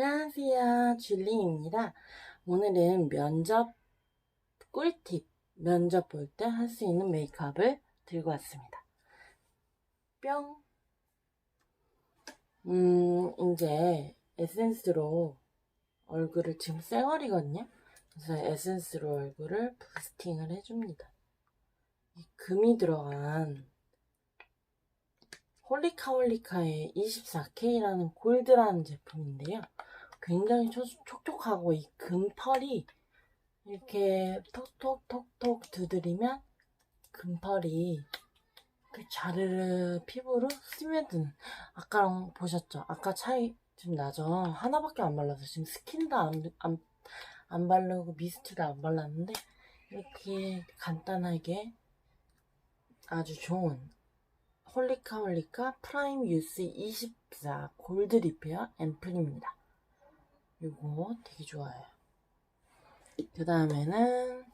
안녕하세요. 줄리입니다. 오늘은 면접 꿀팁, 면접 볼 때 할 수 있는 메이크업을 들고 왔습니다. 뿅! 음, 이제 에센스로 얼굴을 지금 쌩얼이거든요. 그래서 에센스로 얼굴을 부스팅을 해줍니다. 이 금이 들어간 홀리카홀리카의 24K라는 골드라는 제품인데요. 굉장히 초- 촉촉하고 이 금펄이 이렇게 톡톡톡톡 두드리면 금펄이 그 자르르 피부로 스며드는 아까랑 보셨죠? 아까 차이 좀 나죠? 하나밖에 안 발라서 지금 스킨도 안, 안, 안 바르고 미스트도 안 발랐는데 이렇게 간단하게 아주 좋은 홀리카 홀리카 프라임 유스 24 골드 리페어 앰플입니다. 이거 되게 좋아요. 그 다음에는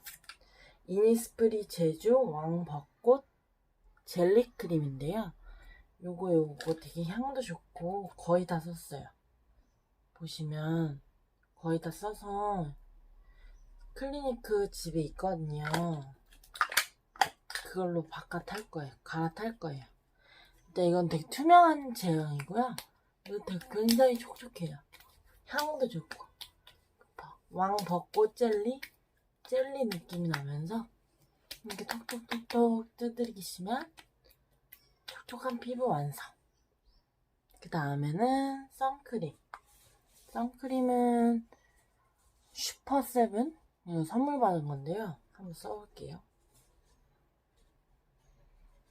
이니스프리 제주 왕벚꽃 젤리 크림인데요. 요거 요거 되게 향도 좋고 거의 다 썼어요. 보시면 거의 다 써서 클리니크 집에 있거든요. 그걸로 바깥 할 거예요. 갈아탈 거예요. 근데 이건 되게 투명한 제형이고요. 이거 되게 굉장히 촉촉해요. 향도 좋고. 왕벚꽃 젤리? 젤리 느낌이 나면서 이렇게 톡톡톡톡 두드리시면 촉촉한 피부 완성. 그 다음에는 선크림. 선크림은 슈퍼세븐? 이거 선물 받은 건데요. 한번 써볼게요.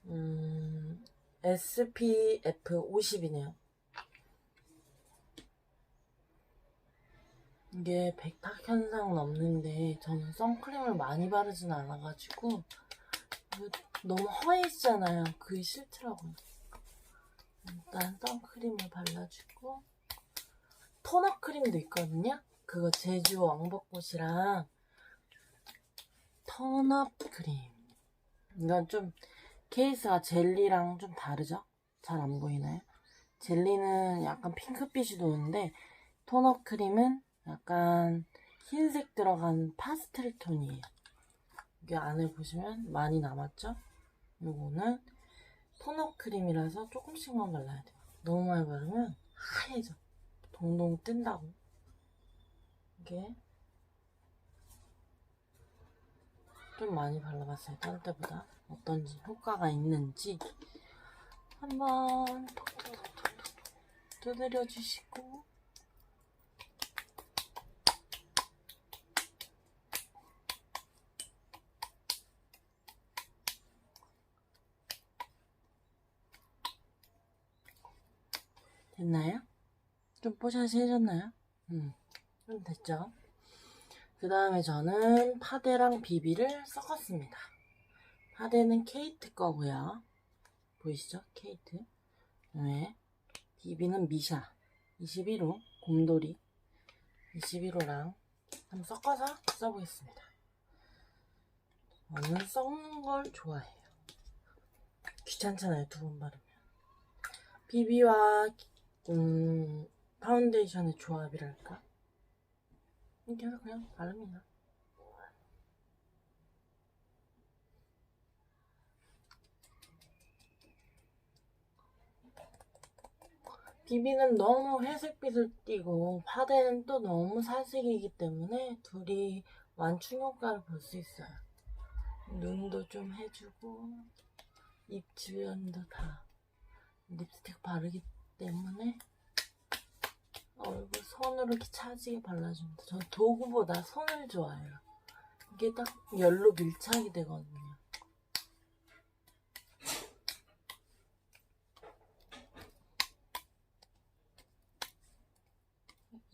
음, SPF 50이네요. 이게 백탁 현상 넘는데 저는 선크림을 많이 바르진 않아가지고 너무 허해지잖아요. 그게 싫더라고요. 일단 선크림을 발라주고 토너 크림도 있거든요. 그거 제주 왕벚꽃이랑 턴업 크림. 이건 좀 케이스가 젤리랑 좀 다르죠? 잘 안 보이나요? 젤리는 약간 핑크빛이 도는데 톤업 크림은 약간 흰색 들어간 파스텔 톤이에요. 이게 안에 보시면 많이 남았죠? 요거는 톤업 크림이라서 조금씩만 발라야 돼요. 너무 많이 바르면 하얘져. 동동 뜬다고. 이게 좀 많이 발라봤어요. 딴 때보다. 어떤지, 효과가 있는지. 한번 톡톡톡톡 두드려 주시고. 됐나요? 좀 뽀샤시 해졌나요? 음, 좀 됐죠? 그 다음에 저는 파데랑 비비를 섞었습니다. 파데는 케이트 거고요. 보이시죠? 케이트. 그다음에 비비는 미샤 21호 곰돌이 21호랑 한번 섞어서 써보겠습니다. 저는 섞는 걸 좋아해요. 귀찮잖아요, 두 번 바르면. 비비와 음, 파운데이션의 조합이랄까? 해서 그냥 바릅니다. 비비는 너무 회색빛을 띠고 파데는 또 너무 살색이기 때문에 둘이 완충 효과를 볼 수 있어요. 눈도 좀 해주고 입 주변도 다 립스틱 바르기 때문에 얼굴 손으로 이렇게 차지게 발라줍니다. 전 도구보다 손을 좋아해요. 이게 딱 열로 밀착이 되거든요.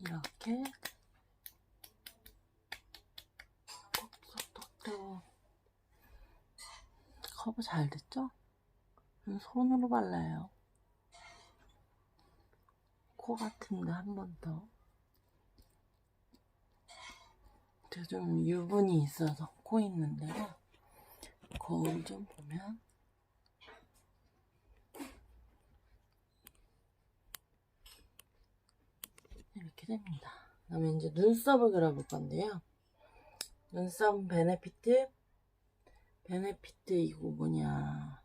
이렇게 톡톡톡톡 커버 잘 됐죠? 손으로 발라요. 코 같은데 한번 더. 좀 유분이 있어서 코 있는 데가 거울 좀 보면 이렇게 됩니다. 그다음에 이제 눈썹을 그려볼 건데요. 눈썹 베네피트 베네피트 이거 뭐냐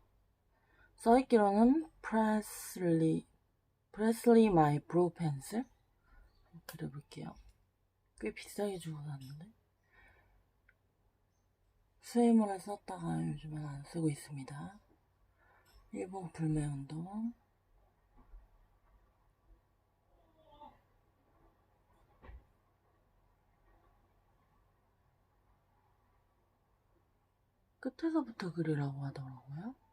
써있기로는 프레슬리 프레슬리 마이 브로우 펜슬 그려볼게요. 꽤 비싸게 주고 샀는데 수혜물을 썼다가 요즘은 안 쓰고 있습니다. 일본 불매운동 끝에서부터 그리라고 하더라고요.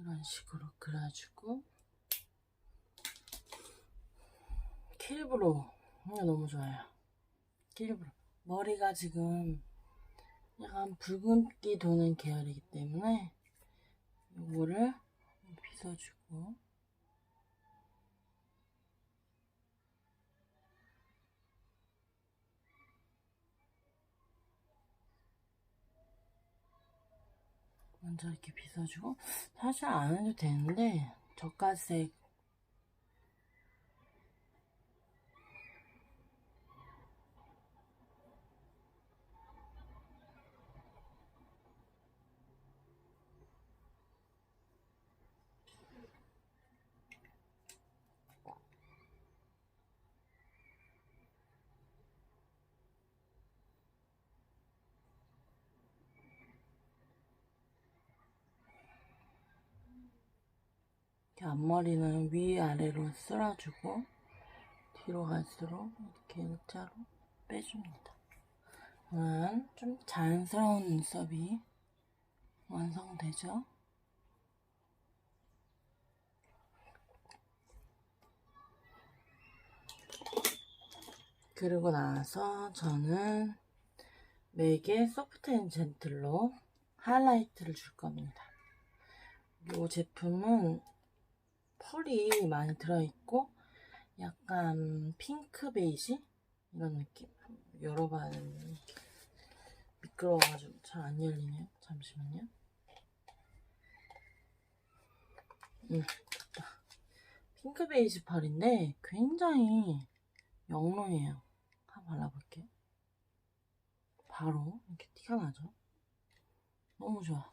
이런 식으로 그려주고 킬브로우 이거 너무 좋아요. 킬브로우 머리가 지금 약간 붉은기 도는 계열이기 때문에 이거를 빗어주고 먼저 이렇게 빗어주고 사실 안 해도 되는데 젓갈색 앞머리는 위아래로 쓸어주고 뒤로 갈수록 이렇게 일자로 빼줍니다. 그러면 좀 자연스러운 눈썹이 완성되죠. 그리고 나서 저는 맥의 소프트 앤 젠틀로 하이라이트를 줄 겁니다. 이 제품은 펄이 많이 들어있고 약간 핑크 베이지? 이런 느낌? 열어봐야 되는데 미끄러워가지고 잘 안 열리네요. 잠시만요. 음 핑크 베이지 펄인데 굉장히 영롱해요. 한번 발라볼게요. 바로 이렇게 티가 나죠? 너무 좋아.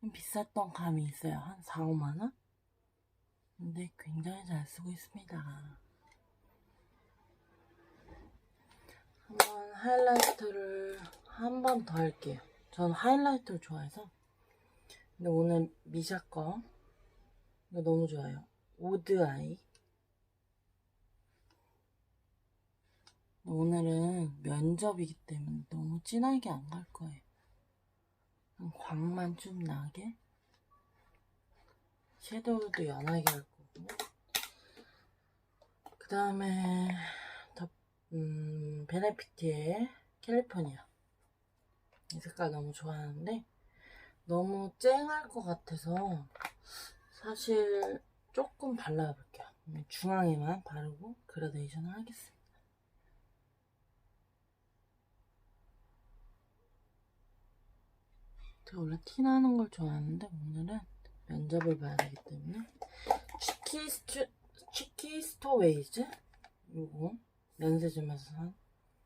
좀 비쌌던 감이 있어요. 한 4, 5만원? 근데 굉장히 잘 쓰고 있습니다. 한번 하이라이터를 한 번 더 할게요. 저는 하이라이터를 좋아해서. 근데 오늘 미샤 거 이거 너무 좋아요. 오드 아이. 오늘은 면접이기 때문에 너무 진하게 안 갈 거예요. 광만 좀 나게. 섀도우도 연하게 할 거고. 그 다음에 음, 베네피트의 캘리포니아. 이 색깔 너무 좋아하는데 너무 쨍할 것 같아서 사실 조금 발라볼게요. 중앙에만 바르고 그라데이션을 하겠습니다. 제가 원래 티나는 걸 좋아하는데 오늘은 면접을 봐야 되기 때문에. 치키스토, 치키 스토웨이즈? 요거. 면세점에서 산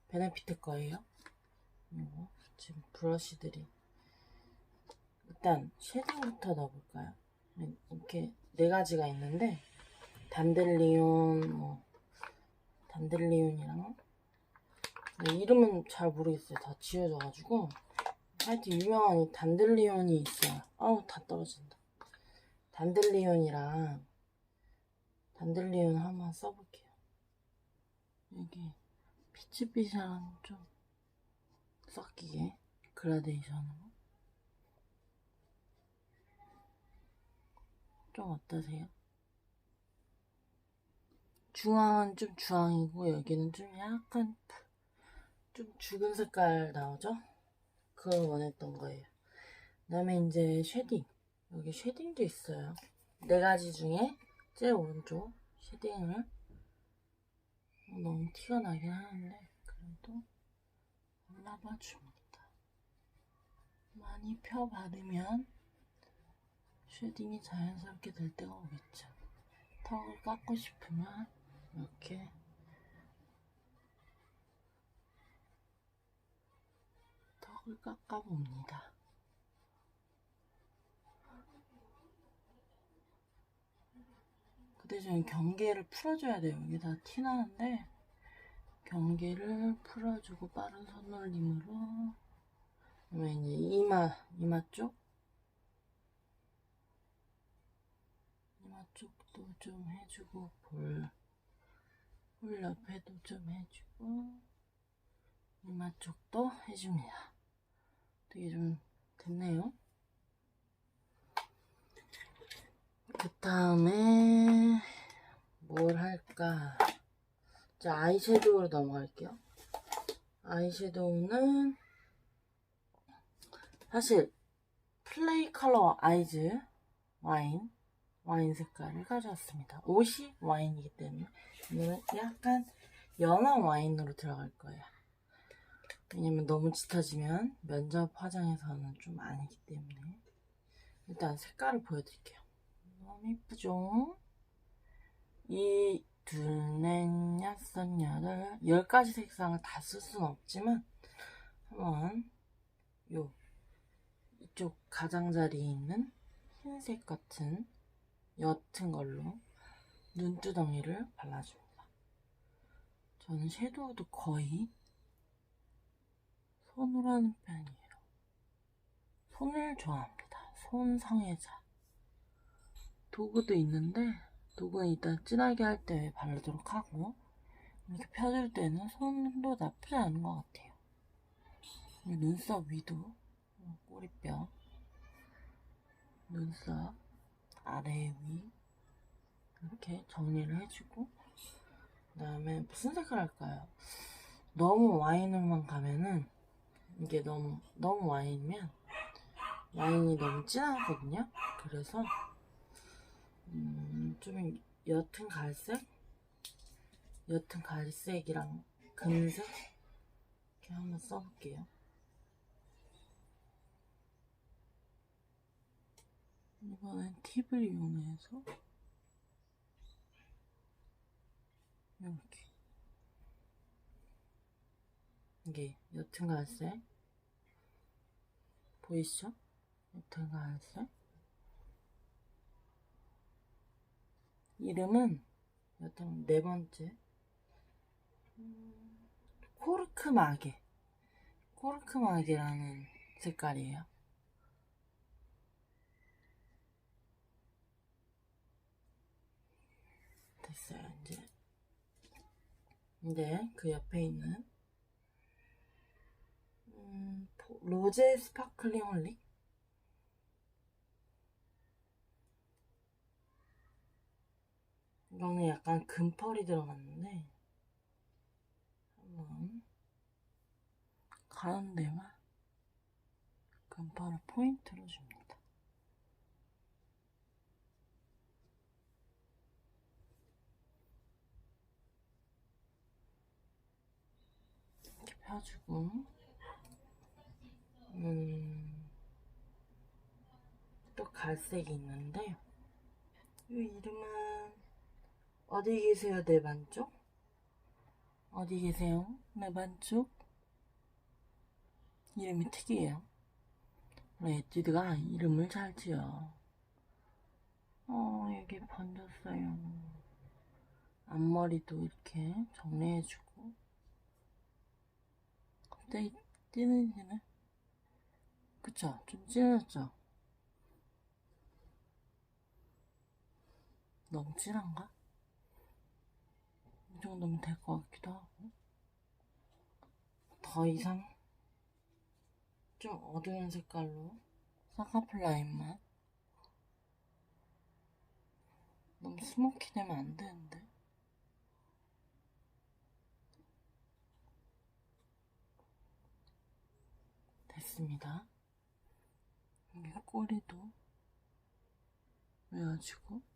베네피트 거예요. 요거. 지금 브러쉬들이. 일단 쉐딩부터 넣어볼까요? 이렇게 네 가지가 있는데 단델리온 뭐 단델리온이랑. 네, 이름은 잘 모르겠어요. 다 지워져가지고. 하여튼 유명한 이 단델리온이 있어요. 아우 다 떨어진다 단델리온이랑 단델리온 한번 써볼게요. 여기 피치빛이랑 좀 섞이게 그라데이션으로 좀 어떠세요? 중앙은 좀 주황이고 여기는 좀 약간 좀 죽은 색깔 나오죠? 그걸 원했던 거예요. 그 다음에 이제 쉐딩 여기 쉐딩도 있어요. 네 가지 중에 제일 오른쪽 쉐딩을 어, 너무 티가 나긴 하는데 그래도 발라봐 줍니다. 많이 펴 바르면 쉐딩이 자연스럽게 될 때가 오겠죠. 턱을 깎고 싶으면 이렇게 턱을 깎아봅니다. 그 대신 경계를 풀어줘야 돼요. 여기 다 티나는데 경계를 풀어주고 빠른 손놀림으로 그러면 이제 이마 이마 쪽 이마 쪽도 좀 해주고 볼, 볼 옆에도 좀 해주고 이마 쪽도 해줍니다. 되게 좀 됐네요. 그 다음에 뭘 할까? 자, 아이섀도우로 넘어갈게요. 아이섀도우는 사실 플레이 컬러 아이즈 와인 와인 색깔을 가져왔습니다. 옷이 와인이기 때문에 오늘은 약간 연한 와인으로 들어갈 거예요. 왜냐면 너무 짙어지면 면접 화장에서는 좀 아니기 때문에 일단 색깔을 보여드릴게요. 너무 이쁘죠? 이 둘, 넷, 여섯, 여덟, 열 가지 색상을 다 쓸 수는 없지만 한번 요 이쪽 가장자리에 있는 흰색 같은 옅은 걸로 눈두덩이를 발라줍니다. 저는 섀도우도 거의 손으로 하는 편이에요. 손을 좋아합니다. 손 성애자. 도구도 있는데 도구는 일단 진하게 할 때 바르도록 하고 이렇게 펴줄 때는 손도 나쁘지 않은 것 같아요. 눈썹 위도 꼬리뼈 눈썹 아래 위 이렇게 정리를 해주고 그 다음에 무슨 색깔 할까요? 너무 와인으로만 가면은 이게 너무 너무 와인이면 와인이 너무 진하거든요. 그래서 음, 좀 옅은 갈색, 옅은 갈색이랑 금색? 이렇게 한번 써볼게요. 이번엔 팁을 이용해서 이렇게. 이게 옅은 갈색? 보이시죠? 옅은 갈색 이름은 여튼 네 번째? 음, 코르크 마개 코르크 마개라는 색깔이에요. 됐어요 이제. 이제 그 옆에 있는 음, 로제 스파클링 홀릭 이거는 약간 금펄이 들어갔는데 한번 가는 데만 금펄을 포인트로 줍니다. 이렇게 펴주고 음, 또 갈색이 있는데 이 이름은 어디 계세요, 내 반쪽? 어디 계세요, 내 반쪽? 이름이 특이해요. 에뛰드가 이름을 잘 지어. 어, 여기 번졌어요. 앞머리도 이렇게 정리해주고. 갑자기 진해지네. 그쵸? 좀 진해졌죠? 너무 진한가? 이 정도면 될 것 같기도 하고. 더 이상 좀 어두운 색깔로 쌍꺼풀 라인만 너무 스모키 되면 안 되는데. 됐습니다. 여기 꼬리도 외워주고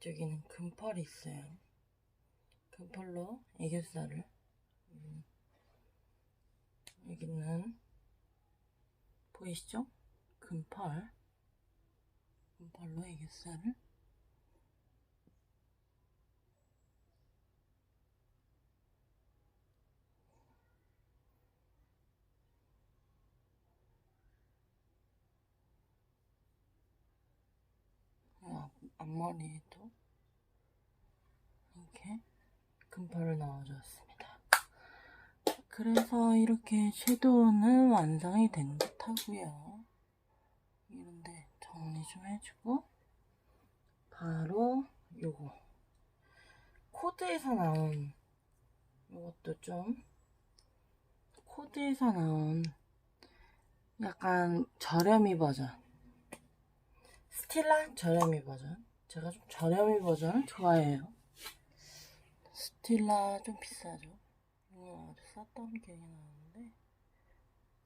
또 이쪽에는 금펄이 있어요. 금펄로 애교살을 음, 여기는 보이시죠? 금펄 금펄로 애교살을 앞- 앞머리에도 이렇게 금펄을 넣어주었습니다. 그래서 이렇게 섀도우는 완성이 된 듯 하고요. 이런데 정리 좀 해주고 바로 요거 코드에서 나온 요것도 좀 코드에서 나온 약간 저렴이 버전 스틸라 저렴이 버전 제가 좀 저렴이 버전을 좋아해요. 스틸라 좀 비싸죠? 이거 아주 쌌던 기억이 나는데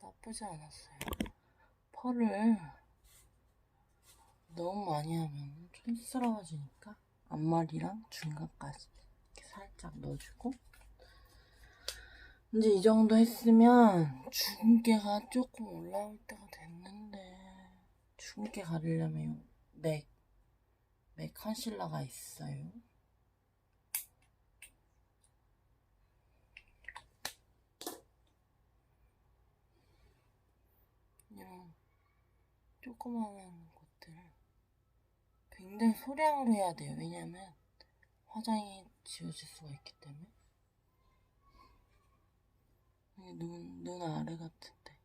나쁘지 않았어요. 펄을 너무 많이 하면 촌스러워지니까 앞머리랑 중간까지 이렇게 살짝 넣어주고. 이제 이 정도 했으면 주근깨가 조금 올라올 때가 됐는데 주근깨 가리려면 맥, 맥 컨실러가 있어요. 이런 조그마한 것들 굉장히 소량으로 해야 돼요. 왜냐면 화장이 지워질 수가 있기 때문에. 여기 눈, 눈 아래 같은데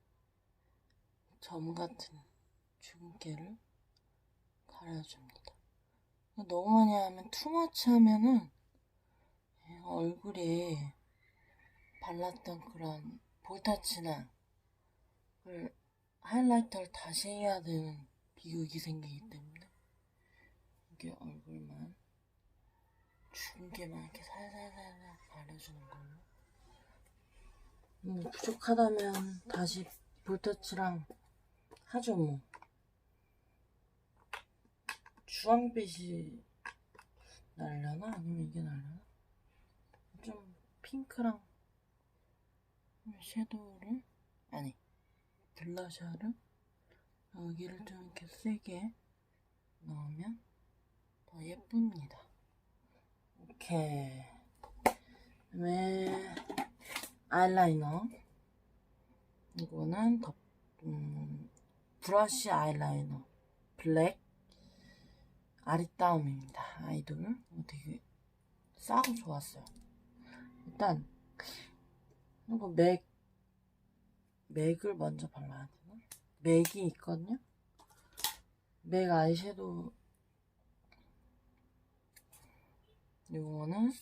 점 같은 주근깨를 가려줍니다. 너무 많이 하면 투머치 하면은 얼굴에 발랐던 그런 볼타치나 그 하이라이터를 다시 해야 되는 비극이 생기기 때문에 이게 얼굴만 주근깨만 이렇게 살살살살 바르주는 걸로. 뭐 부족하다면 다시 볼터치랑 하죠 뭐 주황빛이 날려나? 아니면 이게 날려나? 좀 핑크랑 섀도우를? 아니 블러셔를? 여기를 좀 이렇게 세게 넣으면 더 예쁩니다. 오케이. 그다음에 아이라이너. 이거는 더 음, 브러쉬 아이라이너. 블랙 아리따움입니다 아이돌 이거 되게 싸고 좋았어요 일단 이거 맥 맥을 먼저 발라야 되나? 맥이 있거든요 맥 아이섀도우 이거는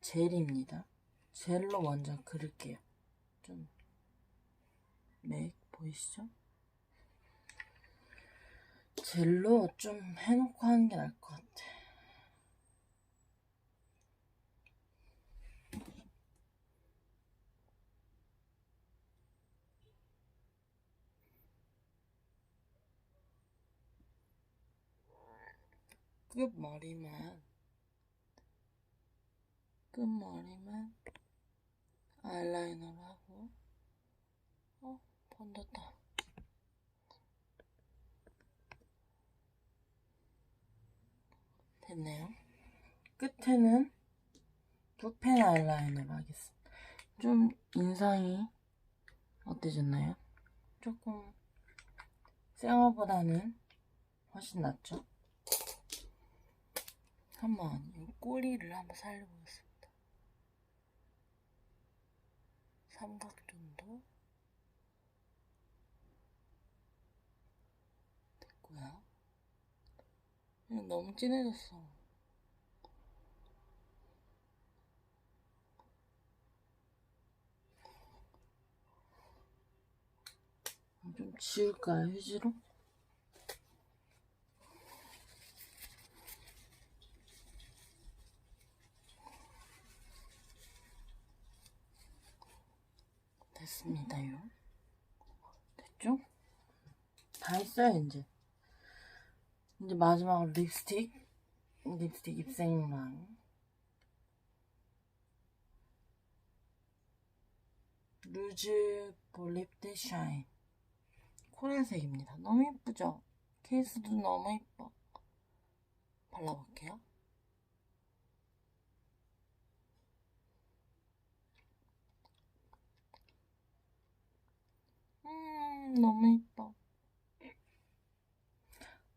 젤입니다 젤로 먼저 그릴게요. 좀, 맥 보이시죠? 젤로 좀 해놓고 하는 게 나을 것 같아. 끝머리만 끝머리만 아이라이너를 하고 어? 번졌다 됐네요 끝에는 붓펜 아이라이너로 하겠습니다 좀 인상이 어때졌나요? 조금 생얼보다는 훨씬 낫죠? 한번 이 꼬리를 한번 살려보겠습니다. 삼각 정도 됐고요. 이거 너무 진해졌어. 좀 지울까요, 휴지로? 됐습니다요. 됐죠? 다 했어요, 이제. 이제 마지막으로 립스틱. 립스틱 입생망. 루즈 볼립드 샤인. 코랄색입니다. 너무 예쁘죠? 케이스도 너무 예뻐. 발라볼게요. 음, 너무 예뻐.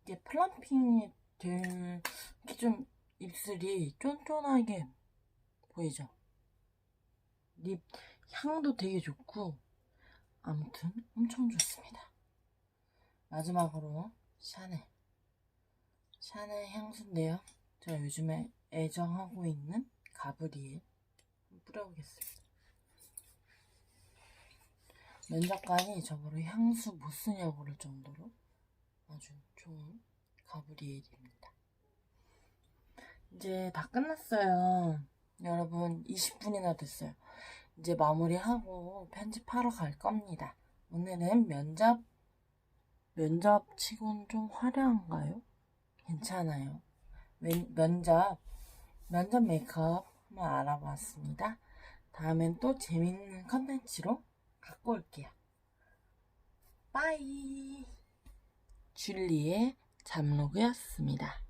이게 플럼핑이 될, 좀 입술이 쫀쫀하게 보이죠? 립 향도 되게 좋고, 아무튼 엄청 좋습니다. 마지막으로 샤넬. 샤넬 향수인데요. 제가 요즘에 애정하고 있는 가브리엘 뿌려보겠습니다. 면접관이 저보고 향수 못 쓰냐고 그럴 정도로 아주 좋은 가브리엘입니다. 이제 다 끝났어요. 여러분 20분이나 됐어요. 이제 마무리하고 편집하러 갈 겁니다. 오늘은 면접 면접 치곤 좀 화려한가요? 괜찮아요. 면, 면접 면접 메이크업 한번 알아봤습니다. 다음엔 또 재밌는 컨텐츠로 갖고 올게요. 빠이! 줄리의 잠로그였습니다.